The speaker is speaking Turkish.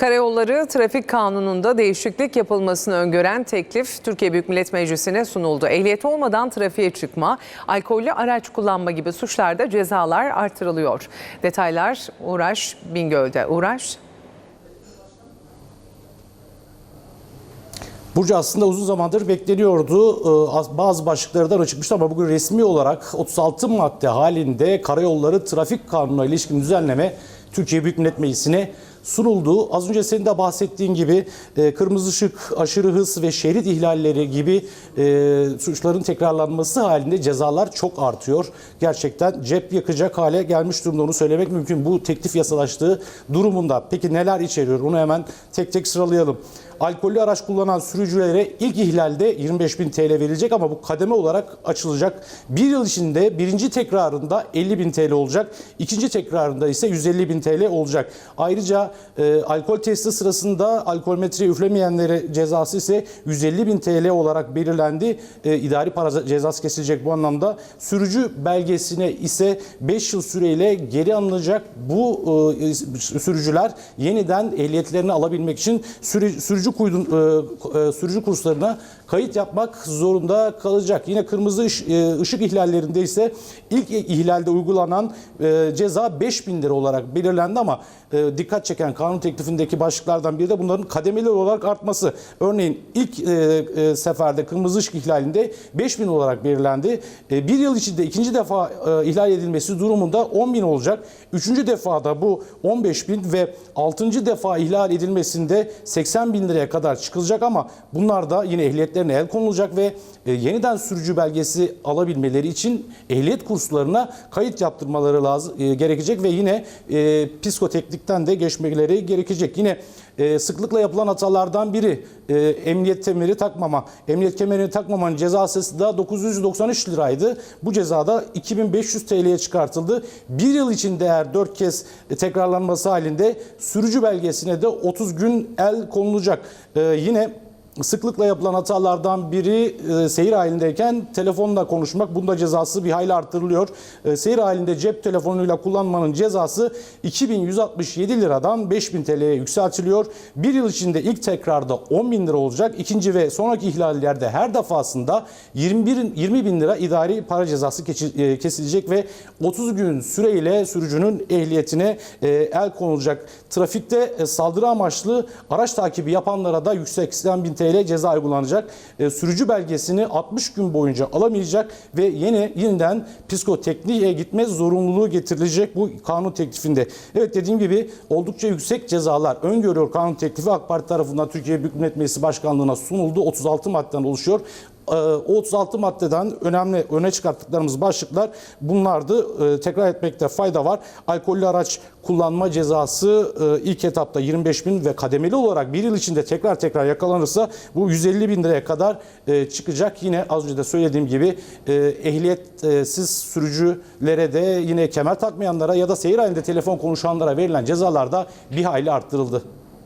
Karayolları Trafik Kanunu'nda değişiklik yapılmasını öngören teklif Türkiye Büyük Millet Meclisi'ne sunuldu. Ehliyeti olmadan trafiğe çıkma, alkollü araç kullanma gibi suçlarda cezalar artırılıyor. Detaylar Uğraş Bingöl'de. Uğraş. Burcu aslında uzun zamandır bekleniyordu. Ee, az- Bazı başlıklardan çıkmıştı ama bugün resmi olarak 36 madde halinde Karayolları Trafik Kanunu'na ilişkin düzenleme Türkiye Büyük Millet Meclisi'ne sunuldu. Az önce senin de bahsettiğin gibi e, kırmızı ışık, aşırı hız ve şerit ihlalleri gibi e, suçların tekrarlanması halinde cezalar çok artıyor. Gerçekten cep yakacak hale gelmiş durumda onu söylemek mümkün. Bu teklif yasalaştığı durumunda. Peki neler içeriyor? Onu hemen tek tek sıralayalım. Alkollü araç kullanan sürücülere ilk ihlalde 25 bin TL verilecek ama bu kademe olarak açılacak. Bir yıl içinde birinci tekrarında 50 bin TL olacak. ikinci tekrarında ise 150 bin TL olacak. Ayrıca e, alkol testi sırasında alkol metreye üflemeyenlere cezası ise 150 bin TL olarak belirlendi. E, idari para cezası kesilecek bu anlamda. Sürücü belgesine ise 5 yıl süreyle geri alınacak. Bu e, sürücüler yeniden ehliyetlerini alabilmek için sürü- sürücü kuydun, e, e, sürücü kurslarına kayıt yapmak zorunda kalacak. Yine kırmızı ış- e, ışık ihlallerinde ise ilk ihlalde uygulanan e, ceza 5 bin lira olarak belirlendi ama e, dikkat çeken kanun teklifindeki başlıklardan biri de bunların kademeli olarak artması. Örneğin ilk e, e, seferde kırmızı ışık ihlalinde 5 bin olarak belirlendi. E, bir yıl içinde ikinci defa e, ihlal edilmesi durumunda 10 bin olacak. Üçüncü defada bu 15 bin ve altıncı defa ihlal edilmesinde 80 bin liraya kadar çıkılacak ama bunlar da yine ehliyetlerine el konulacak ve e, yeniden sürücü belgesi alabilmeleri için ehliyet kurslarına kayıt yaptırmaları lazım e, gerekecek ve yine e, psikoteknikten de geçmeleri gerekecek. Yine e, sıklıkla yapılan hatalardan biri e, emniyet kemeri takmama. Emniyet kemerini takmamanın cezası da 993 liraydı. Bu cezada 2500 TL'ye çıkartıldı. Bir yıl içinde eğer 4 kez e, tekrarlanması halinde sürücü belgesine de 30 gün el konulacak. E, yine Sıklıkla yapılan hatalardan biri e, seyir halindeyken telefonla konuşmak. Bunda cezası bir hayli arttırılıyor. E, seyir halinde cep telefonuyla kullanmanın cezası 2167 liradan 5000 TL'ye yükseltiliyor. Bir yıl içinde ilk tekrarda 10 bin lira olacak. İkinci ve sonraki ihlallerde her defasında 21, 20 bin lira idari para cezası e, kesilecek ve 30 gün süreyle sürücünün ehliyetine e, el konulacak. Trafikte e, saldırı amaçlı araç takibi yapanlara da yüksek 80 bin TL ceza uygulanacak. E, Sürücü belgesini 60 gün boyunca alamayacak ve yine yeniden psikotekniğe gitme zorunluluğu getirilecek bu kanun teklifinde. Evet dediğim gibi oldukça yüksek cezalar öngörüyor kanun teklifi AK Parti tarafından Türkiye Büyük Millet Meclisi Başkanlığı'na sunuldu. 36 maddeden oluşuyor. Ee, O 36 maddeden önemli öne çıkarttıklarımız başlıklar bunlardı. Ee, Tekrar etmekte fayda var. Alkollü araç kullanma cezası e, ilk etapta 25 bin ve kademeli olarak bir yıl içinde tekrar tekrar yakalanırsa bu 150 bin liraya kadar e, çıkacak. Yine az önce de söylediğim gibi e, ehliyetsiz sürücülere de yine kemer takmayanlara ya da seyir halinde telefon konuşanlara verilen cezalar da bir hayli arttırıldı.